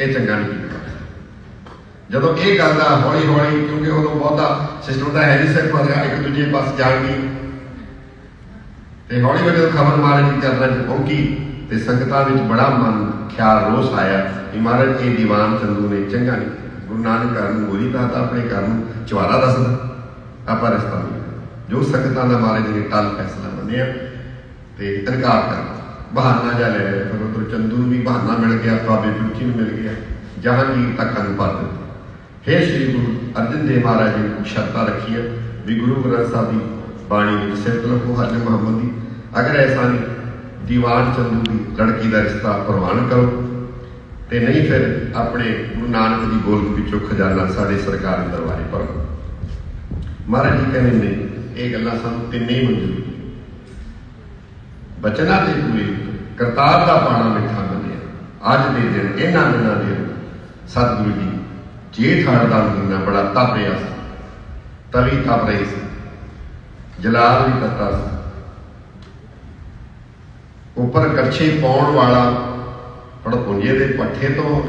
ਇਹ ਚੰਗਾ ਨਹੀਂ ਕੀਤਾ। ਜਦੋਂ ਇਹ ਗੱਲ ਦਾ ਹੌਲੀ ਹੌਲੀ ਕਿਉਂਕਿ ਉਦੋਂ ਬਹੁਤਾ ਸਿਸਟਮ ਤਾਂ ਹੈ ਨਹੀਂ ਸਿਰ ਪਰ ਇੱਕ ਦੂਜੇ ਪਾਸ ਜਾਣ ਤੇ ਹੌਲੀ ਹੌਲੀ ਜਦੋਂ ਖਬਰ ਮਹਾਰਾਜ ਦੀ ਚਰਨਾਂ 'ਚ ਪਹੁੰਚੀ, ਤੇ ਸੰਗਤਾਂ ਵਿੱਚ ਬੜਾ ਮਨ, ਖਿਆਲ, ਰੋਸ ਆਇਆ ਕਿ ਮਹਾਰਾਜ, ਇਹ ਦੀਵਾਨ ਚੰਦੂ ਨੇ ਚੰਗਾ ਨਹੀਂ ਕੀਤਾ। ਗੁਰੂ ਨਾਨਕ ਘਰ ਨੂੰ ਗੋਰੀ ਦਾ ਤਾਂ ਆਪਣੇ ਘਰ ਨੂੰ ਚਵਾਰਾ ਦੱਸਦਾ। ਆਪਾਂ ਰਸਤਾ ਜੋ ਸੰਗਤਾਂ ਦਾ ਮਹਾਰਾਜ ਨੇ ਟਲ ਫੈਸਲਾ ਮੰਨਿਆ, ਤੇ ਇਨਕਾਰ ਕਰਦਾ। ਬਹਾਨਾ ਜਾ ਲੈ ਲਿਆ। ਫਿਰ ਉਧਰ ਚੰਦੂ ਨੂੰ ਵੀ ਬਹਾਨਾ ਮਿਲ ਗਿਆ, ਬਾਬੇ ਪਿੰਕੀ ਨੂੰ ਮਿਲ ਗਿਆ। ਜਹਾਂਗੀਰ ਤੱਕ ਨੂੰ ਪਾ ਦਿੱਤੀ। ਫਿਰ ਸ੍ਰੀ ਗੁਰੂ ਅਰਜਨ ਦੇਵ ਮਹਾਰਾਜ ਜੀ ਨੇ ਸ਼ਰਤਾਂ ਰੱਖੀਆਂ ਵੀ ਗੁਰੂ ਗ੍ਰੰਥ ਸਾਹਿਬ ਦੀ ਬਾਣੀ ਵਿੱਚ ਸਿਰਤ ਲਖੋ ਹਰਿ ਮੁਹੰਮਦ ਦੀ। ਅਗਰ ਐਸਾ ਨਹੀਂ, ਦੀਵਾਨ ਚੰਦੂ ਦੀ ਲੜਕੀ ਦਾ ਰਿਸ਼ਤਾ ਪ੍ਰਵਾਨ ਕਰੋ। ਤੇ ਨਹੀਂ ਫਿਰ ਆਪਣੇ ਗੁਰੂ ਨਾਨਕ ਦੀ ਗੋਲਕ ਵਿੱਚੋਂ ਖਜ਼ਾਨਾ ਸਾਡੇ ਸਰਕਾਰ ਦੇ ਦਰਬਾਰੇ ਭਰੋ। ਮਹਾਰਾਜ ਜੀ ਕਹਿੰਦੇ ਨੇ, ਇਹ ਗੱਲਾਂ ਸਾਨੂੰ ਤਿੰਨੇ ਹੀ ਮਨਜ਼ੂਰ ਬਚਨਾਂ ਦੇ ਪੂਰੇ ਕਰਤਾਰ ਦਾ ਪਾਣਾ ਮਿੱਠਾ ਮੰਨਿਆ ਅੱਜ ਦੇ ਦਿਨ ਇਹਨਾਂ ਦਿਨਾਂ ਦੇ ਸਤਿਗੁਰੂ ਜੀ ਜੇਠ ਹਾੜ ਦਾ ਮਹੀਨਾ ਬੜਾ ਤਪ ਰਿਹਾ ਸੀ। ਤਵੀ ਤਪ ਰਹੀ ਸੀ। ਜਲਾਲ ਵੀ ਤਤਾ ਸੀ। ਉੱਪਰ ਕੱਛੇ ਪਾਉਣ ਵਾਲਾ ਪੜਪੁੰਜੇ ਦੇ ਪੱਠੇ ਤੋਂ